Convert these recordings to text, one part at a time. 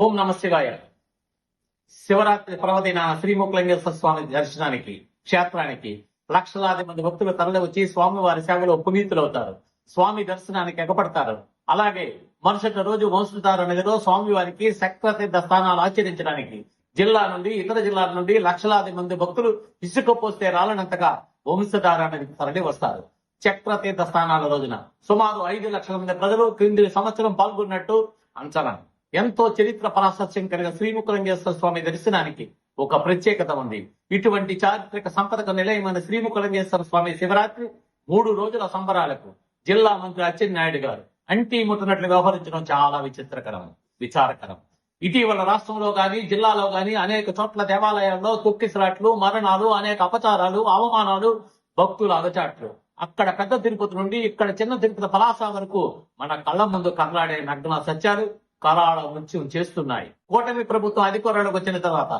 ఓం నమ శివాయ. శివరాత్రి పర్వదిన శ్రీముఖలింగేశ్వర స్వామి దర్శనానికి క్షేత్రానికి లక్షలాది మంది భక్తులు తరలి వచ్చి స్వామివారి సేవలో పునీతులవుతారు. స్వామి దర్శనానికి ఎగపడతారు. అలాగే మరుసటి రోజు వంశధార నదిలో స్వామివారికి సక్రతీర్థ స్థానాలు ఆచరించడానికి జిల్లా నుండి ఇతర జిల్లాల నుండి లక్షలాది మంది భక్తులు ఇసుకపోస్తే రాలనంతగా వంశధార నదికి తరలి వస్తారు. చక్రతీర్థ స్థానాల రోజున సుమారు ఐదు లక్షల మంది ప్రజలు క్రింది సంవత్సరం పాల్గొన్నట్టు అంచనా. ఎంతో చరిత్ర పరాశస్యం కలిగిన శ్రీముఖలింగేశ్వర స్వామి దర్శనానికి ఒక ప్రత్యేకత ఉంది. ఇటువంటి చారిత్రక సంపదకు నిలయమైన శ్రీముఖలింగేశ్వర స్వామి శివరాత్రి మూడు రోజుల సంబరాలకు జిల్లా మంత్రి అచ్చెన్నాయుడు గారు అంటీ ముట్టినట్లు వ్యవహరించడం చాలా విచిత్రకరం విచారకరం. ఇటీవల రాష్ట్రంలో గాని జిల్లాలో గాని అనేక చోట్ల దేవాలయాల్లో తొక్కిసలాట్లు మరణాలు అనేక అపచారాలు అవమానాలు భక్తుల అగచాట్లు. అక్కడ పెద్ద తిరుపతి నుండి ఇక్కడ చిన్న తిరుపతి పలాస వరకు మన కళ్ళ ముందు కర్లాడే నగ్న సత్యాలు కరాళ ఉంచి చేస్తున్నాయి. కూటమి ప్రభుత్వం అధికారంలోకి వచ్చిన తర్వాత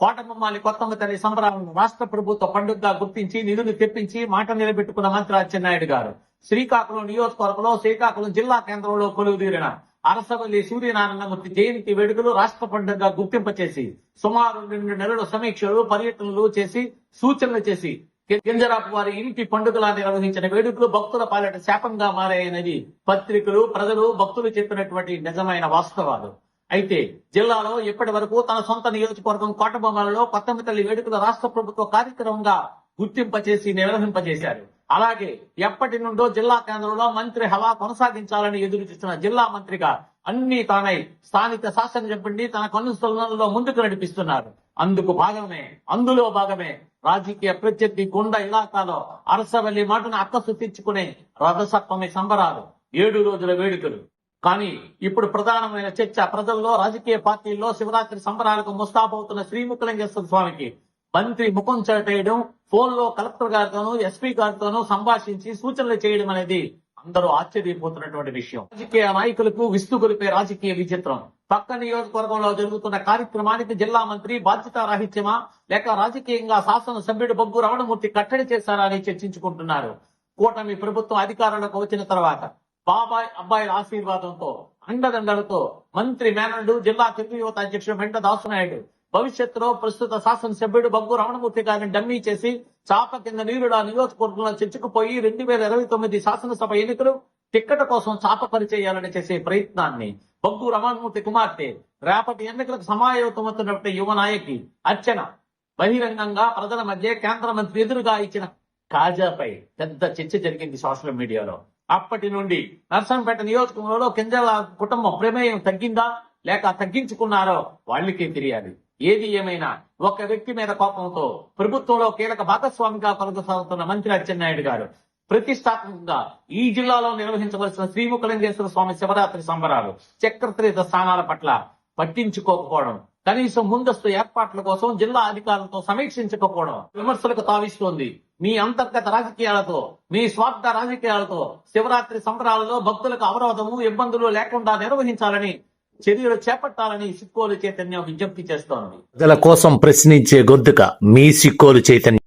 కోటబొమ్మాలి కొత్తమ్మ తల్లి సంబరాలను రాష్ట్ర ప్రభుత్వ పండుగగా గుర్తించి నిధులు తెప్పించి మాట నిలబెట్టుకున్న మంత్రి అచ్చెన్నాయుడు గారు. శ్రీకాకుళం నియోజకవర్గంలో శ్రీకాకుళం జిల్లా కేంద్రంలో కొలువుదీరిన అరసవల్లి సూర్యనారాయణమూర్తి జయంతి వేడుకలు రాష్ట్ర పండుగగా గుర్తింపచేసి సుమారు రెండు నెలల సమీక్షలు పర్యటనలు చేసి సూచనలు చేసి కింజరాపు వారి ఇంటి పండుగలా నిర్వహించిన వేడుకలు భక్తుల పాలిట శాపంగా మారాయనేది పత్రికలు ప్రజలు భక్తులు చెప్పినటువంటి నిజమైన వాస్తవాలు. అయితే జిల్లాలో ఇప్పటి వరకు తన సొంత నియోజకవర్గం కోటబొమ్మలలో కొత్తమితల్లి వేడుకల రాష్ట్ర ప్రభుత్వ కార్యక్రమంగా గుర్తింపచేసి నిర్వహింపజేశారు. అలాగే ఎప్పటి నుండో జిల్లా కేంద్రంలో మంత్రి హవా కొనసాగించాలని ఎదురు చూస్తున్న జిల్లా మంత్రిగా అన్ని తానై స్థానిక శాసనసభ్యుడిని తన కనుసరణలో ముందుకు నడిపిస్తున్నారు. అందుకు భాగమే అందులో భాగమే రాజకీయ ప్రత్యర్థి గుండ ఇలాకాలో అరసవల్లి మాటను అక్కసు తెచ్చుకునే రథసప్తమి సంబరాలు ఏడు రోజుల వేడుకలు. కానీ ఇప్పుడు ప్రధానమైన చర్చ ప్రజల్లో రాజకీయ పార్టీల్లో శివరాత్రి సంబరాలకు ముస్తాబవుతున్న శ్రీముఖలింగేశ్వర స్వామికి మంత్రి ముఖం చాటేయడం ఫోన్లో కలెక్టర్ గారితోనూ ఎస్పీ గారితోనూ సంభాషించి సూచనలు చేయడం అనేది అందరూ ఆశ్చర్యపోతున్నటువంటి విషయం. రాజకీయ నాయకులకు విస్తుగొలిపే రాజకీయ విచిత్రం. పక్క నియోజకవర్గంలో జరుగుతున్న కార్యక్రమానికి జిల్లా మంత్రి బాధ్యత రాహిత్యమా? లేక రాజకీయంగా శాసన సభ్యుడు బొగ్గు రమణమూర్తి కట్టడి చేశారా అని చర్చించుకుంటున్నారు. కూటమి ప్రభుత్వం అధికారంలోకి వచ్చిన తర్వాత బాబాయ్ అబ్బాయిల ఆశీర్వాదంతో అండదండలతో మంత్రి మేనల్డు జిల్లా తెలుగు యువత అధ్యక్షుడు మెంట దాసునాయుడు భవిష్యత్తులో ప్రస్తుత శాసనసభ్యుడు బొగ్గు రమణమూర్తి గారిని డమ్మీ చేసి చాప కింద నీరుడు ఆ నియోజకవర్గంలో చిచ్చుకుపోయి రెండు వేల ఇరవై తొమ్మిది శాసనసభ ఎన్నికలు టిక్కెట్ కోసం చాప పరిచేయాలని చేసే ప్రయత్నాన్ని బొగ్గు రమణమూర్తి కుమార్తె రేపటి ఎన్నికలకు సమాయత్తమవుతున్నటువంటి యువ నాయకి అర్చన బహిరంగంగా ప్రజల మధ్య కేంద్ర మంత్రి ఎదురుగా ఇచ్చిన కాజాపై పెద్ద చర్చ జరిగింది సోషల్ మీడియాలో. అప్పటి నుండి నర్సంపేట నియోజకవర్గంలో కింజల కుటుంబం ప్రమేయం తగ్గిందా లేక తగ్గించుకున్నారో వాళ్ళకే తెలియాలి. ఏది ఏమైనా ఒక వ్యక్తి మీద కోపంతో ప్రభుత్వంలో కీలక భాగస్వామిగా కొనసాగుతున్న మంత్రి అచ్చెన్నాయుడు గారు ప్రతిష్టాత్మకంగా ఈ జిల్లాలో నిర్వహించవలసిన శ్రీముఖలింగేశ్వర స్వామి శివరాత్రి సంబరాలు చక్రతీర్థ స్థానాల పట్ల పట్టించుకోకపోవడం కనీసం ముందస్తు ఏర్పాట్ల కోసం జిల్లా అధికారులతో సమీక్షించకపోవడం విమర్శలకు తావిస్తోంది. మీ అంతర్గత రాజకీయాలతో మీ స్వార్థ రాజకీయాలతో శివరాత్రి సంబరాలలో భక్తులకు అవరోధము ఇబ్బందులు లేకుండా నిర్వహించాలని చర్యలు చేపట్టాలని సిక్కోలు చైతన్యం విజ్ఞప్తి చేస్తోంది. ప్రజల కోసం ప్రశ్నించే గొంతుక మీ సిక్కోలు చైతన్యం.